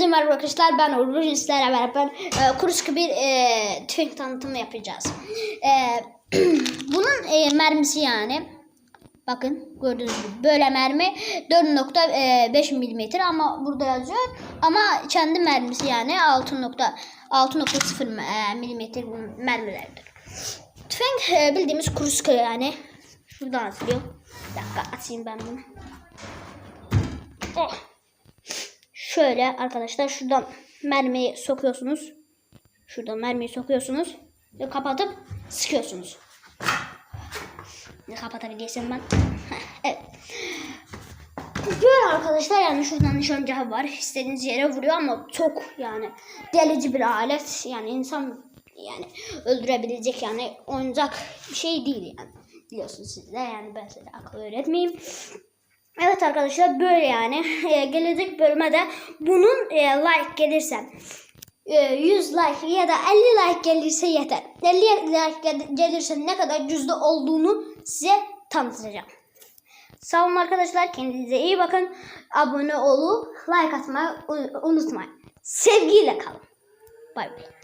Hepinize merhaba arkadaşlar. Ben Uğur. Bugün sizlerle beraber e, kuru sıkı bir e, tüfek tanıtımı yapacağız. E, bunun e, mermisi yani. Bakın gördüğünüz gibi böyle mermi 4.5 milimetre ama burada yazıyor. Ama kendi mermisi yani 6.6.0 e, milimetre mermilerdir. Tüfek e, bildiğimiz kuru sıkı yani. Şuradan atılıyor. Bir dakika atayım ben bunu. Oh. Şöyle arkadaşlar şuradan mermiyi sokuyorsunuz. Şuradan mermiyi sokuyorsunuz. Ve kapatıp sıkıyorsunuz. Ne kapatabilirsem ben. evet. Böyle arkadaşlar yani şuradan nişancahı var. İstediğiniz yere vuruyor ama çok yani delici bir alet. Yani insan yani öldürebilecek yani oyuncak bir şey değil yani. Biliyorsunuz siz de yani ben size akıl öğretmeyeyim. Evet arkadaşlar böyle yani. Ee, gelecek bölüme de bunun e, like gelirse e, 100 like ya da 50 like gelirse yeter. 50 like gel- gelirse ne kadar cüzde olduğunu size tanıtacağım. Sağ olun arkadaşlar. Kendinize iyi bakın. Abone olup like atmayı unutmayın. Sevgiyle kalın. Bay bay.